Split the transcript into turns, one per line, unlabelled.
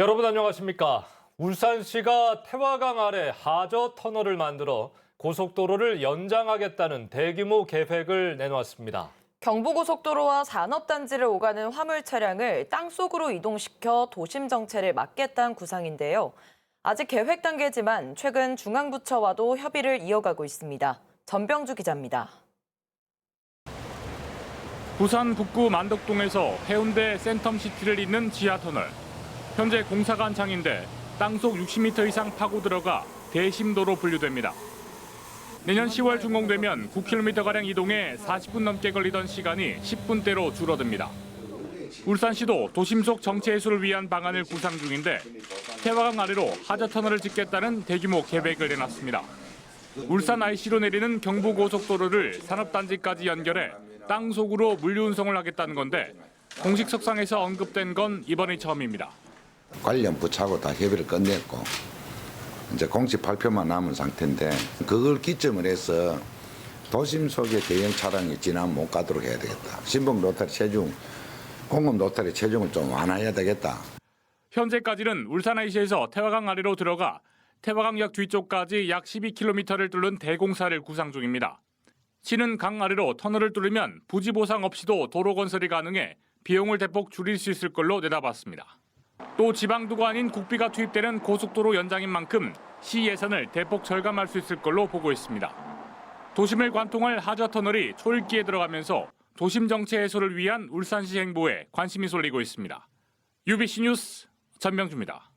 여러분 안녕하십니까? 울산시가 태화강 아래 하저 터널을 만들어 고속도로를 연장하겠다는 대규모 계획을 내놓았습니다.
경부고속도로와 산업단지를 오가는 화물 차량을 땅속으로 이동시켜 도심 정체를 막겠다는 구상인데요. 아직 계획 단계지만 최근 중앙부처와도 협의를 이어가고 있습니다. 전병주 기자입니다.
부산 북구 만덕동에서 해운대 센텀시티를 잇는 지하터널. 현재 공사가 한창인데 땅속 60m 이상 파고 들어가 대심도로 분류됩니다. 내년 10월 준공되면 9km가량 이동에 40분 넘게 걸리던 시간이 10분대로 줄어듭니다. 울산시도 도심 속 정체 해소를 위한 방안을 구상 중인데 태화강 아래로 하자터널을 짓겠다는 대규모 계획을 내놨습니다. 울산 IC로 내리는 경부고속도로를 산업단지까지 연결해 땅 속으로 물류 운송을 하겠다는 건데 공식 석상에서 언급된 건 이번이 처음입니다.
관련 부처하고 다 협의를 끝냈고 이제 공식 발표만 남은 상태인데 그걸 기점을 해서 도심 속에 대형 차량이 지나면 못 가도록 해야 되겠다. 신봉 로터리 체중, 공급 로터리 체중을 좀 완화해야 되겠다.
현재까지는 울산 IC에서 태화강 아래로 들어가 태화강역 뒤쪽까지 약 12km를 뚫는 대공사를 구상 중입니다. 시는 강 아래로 터널을 뚫으면 부지 보상 없이도 도로 건설이 가능해 비용을 대폭 줄일 수 있을 걸로 내다봤습니다. 또 지방도가 아닌 국비가 투입되는 고속도로 연장인 만큼 시 예산을 대폭 절감할 수 있을 걸로 보고 있습니다. 도심을 관통할 하저 터널이 초읽기에 들어가면서 도심 정체 해소를 위한 울산시 행보에 관심이 쏠리고 있습니다. UBC 뉴스 전명주입니다.